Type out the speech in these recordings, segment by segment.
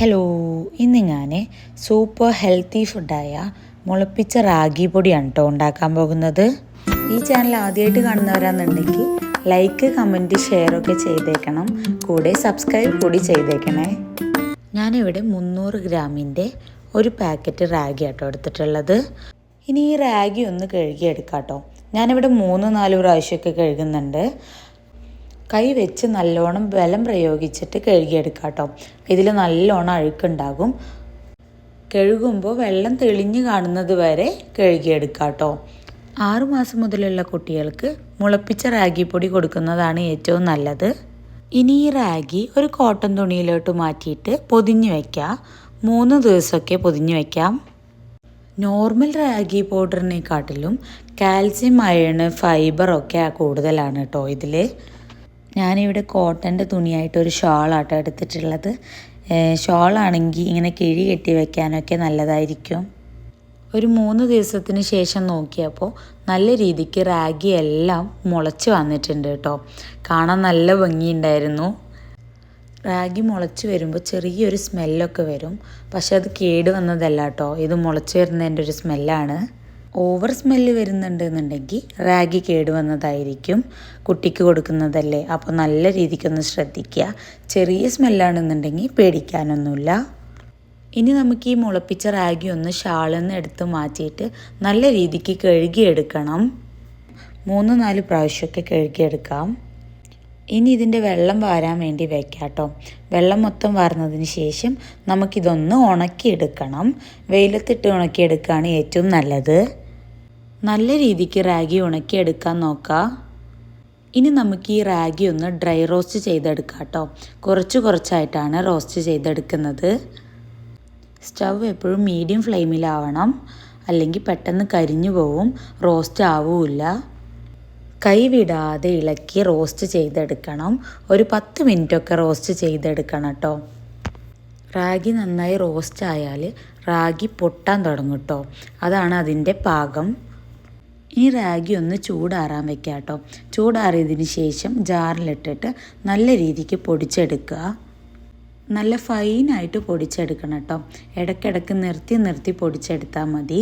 Hello ഇന്ന് ഞാൻ super healthy ഫുഡായ മുളപ്പിച്ച റാഗി പൊടിയാണ് കേട്ടോ ഉണ്ടാക്കാൻ പോകുന്നത്. ഈ ചാനൽ ആദ്യമായിട്ട് കാണുന്നവരാണെന്നുണ്ടെങ്കിൽ ലൈക്ക് കമന്റ് ഷെയർ ഒക്കെ ചെയ്തേക്കണം. കൂടെ സബ്സ്ക്രൈബ് കൂടി ചെയ്തേക്കണേ. ഞാനിവിടെ മുന്നൂറ് ഗ്രാമിന്റെ ഒരു പാക്കറ്റ് റാഗി ആട്ടോ എടുത്തിട്ടുള്ളത്. ഇനി ഈ റാഗി ഒന്ന് കഴുകിയെടുക്കാം കേട്ടോ ഞാനിവിടെ മൂന്ന് നാല് പ്രാവശ്യമൊക്കെ കഴുകുന്നുണ്ട്. കൈ വെച്ച് നല്ലോണം ബലം പ്രയോഗിച്ചിട്ട് കഴുകിയെടുക്കാം കേട്ടോ ഇതിൽ നല്ലോണം അഴുക്കുണ്ടാകും. കഴുകുമ്പോൾ വെള്ളം തെളിഞ്ഞ് കാണുന്നത് വരെ കഴുകിയെടുക്കാം കേട്ടോ ആറുമാസം മുതലുള്ള കുട്ടികൾക്ക് മുളപ്പിച്ച റാഗി പൊടി കൊടുക്കുന്നതാണ് ഏറ്റവും നല്ലത്. ഇനി ഈ റാഗി ഒരു കോട്ടൺ തുണിയിലോട്ട് മാറ്റിയിട്ട് പൊതിഞ്ഞ് വയ്ക്കാം മൂന്ന് ദിവസമൊക്കെ പൊതിഞ്ഞ് വയ്ക്കാം നോർമൽ റാഗി പൗഡറിനെക്കാട്ടിലും കാൽസ്യം അയണ് ഫൈബറൊക്കെ കൂടുതലാണ് കേട്ടോ ഇതിൽ ഞാനിവിടെ കോട്ടന്റെ തുണിയായിട്ട് ഒരു ഷാളാട്ടോ എടുത്തിട്ടുള്ളത്. ഷോളാണെങ്കിൽ ഇങ്ങനെ കിഴി കെട്ടി വെക്കാനൊക്കെ നല്ലതായിരിക്കും. ഒരു മൂന്ന് ദിവസത്തിന് ശേഷം നോക്കിയപ്പോൾ നല്ല രീതിക്ക് റാഗി എല്ലാം മുളച്ച് വന്നിട്ടുണ്ട് കേട്ടോ. കാണാൻ നല്ല ഭംഗിയുണ്ടായിരുന്നു. റാഗി മുളച്ച് വരുമ്പോൾ ചെറിയൊരു സ്മെല്ലൊക്കെ വരും. പക്ഷെ അത് കേട് വന്നതല്ല കേട്ടോ. ഇത് മുളച്ച് വരുന്നതിന്റെ ഒരു സ്മെല്ലാണ്. ഓവർ സ്മെല്ല് വരുന്നുണ്ട് എന്നുണ്ടെങ്കിൽ റാഗി കേട് വന്നതായിരിക്കും. കുട്ടിക്ക് കൊടുക്കുന്നതല്ലേ? അപ്പോൾ നല്ല രീതിക്കൊന്ന് ശ്രദ്ധിക്കുക ചെറിയ സ്മെല്ലാണെന്നുണ്ടെങ്കിൽ പേടിക്കാനൊന്നുമില്ല. ഇനി നമുക്ക് ഈ മുളപ്പിച്ച റാഗി ഒന്ന് ഷാളിൽ നിന്ന് എടുത്ത് മാറ്റിയിട്ട് നല്ല രീതിക്ക് കഴുകിയെടുക്കണം. മൂന്ന് നാല് പ്രാവശ്യമൊക്കെ കഴുകിയെടുക്കാം. ഇനി ഇതിന്റെ വെള്ളം വാരാൻ വേണ്ടി വെക്കാം കേട്ടോ വെള്ളം മൊത്തം വാർന്നതിന് ശേഷം നമുക്കിതൊന്ന് ഉണക്കിയെടുക്കണം. വെയിലത്തിട്ട് ഉണക്കിയെടുക്കുകയാണ് ഏറ്റവും നല്ലത്. നല്ല രീതിക്ക് റാഗി ഉണക്കിയെടുക്കാൻ നോക്കാം. ഇനി നമുക്ക് ഈ റാഗി ഒന്ന് ഡ്രൈ റോസ്റ്റ് ചെയ്തെടുക്കാം കേട്ടോ. കുറച്ച് കുറച്ചായിട്ടാണ് റോസ്റ്റ് ചെയ്തെടുക്കുന്നത്. സ്റ്റവ് എപ്പോഴും മീഡിയം ഫ്ലെയിമിലാവണം. അല്ലെങ്കിൽ പെട്ടെന്ന് കരിഞ്ഞു പോവും. റോസ്റ്റ് ആവില്ല. കൈവിടാതെ ഇളക്കി റോസ്റ്റ് ചെയ്തെടുക്കണം. ഒരു പത്ത് മിനിറ്റൊക്കെ റോസ്റ്റ് ചെയ്തെടുക്കണം കേട്ടോ. റാഗി നന്നായി റോസ്റ്റ് ആയാൽ റാഗി പൊട്ടാൻ തുടങ്ങും കേട്ടോ. അതാണ് അതിന്റെ പാകം. ഇനി റാഗി ഒന്ന് ചൂടാറാൻ വെക്കാം കേട്ടോ ചൂടാറിയതിന് ശേഷം ജാറിലിട്ടിട്ട് നല്ല രീതിക്ക് പൊടിച്ചെടുക്കുക. നല്ല ഫൈനായിട്ട് പൊടിച്ചെടുക്കണം കേട്ടോ ഇടയ്ക്കിടയ്ക്ക് നിർത്തി നിർത്തി പൊടിച്ചെടുത്താൽ മതി.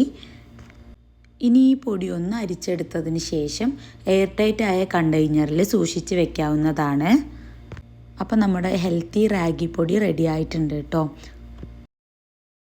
ഇനി ഈ പൊടി ഒന്ന് അരിച്ചെടുത്തതിന് ശേഷം എയർ ടൈറ്റ് ആയ കണ്ടെയ്നറിൽ സൂക്ഷിച്ച് വെക്കാവുന്നതാണ്. അപ്പോൾ നമ്മുടെ ഹെൽത്തി റാഗി പൊടി റെഡി ആയിട്ടുണ്ട് കേട്ടോ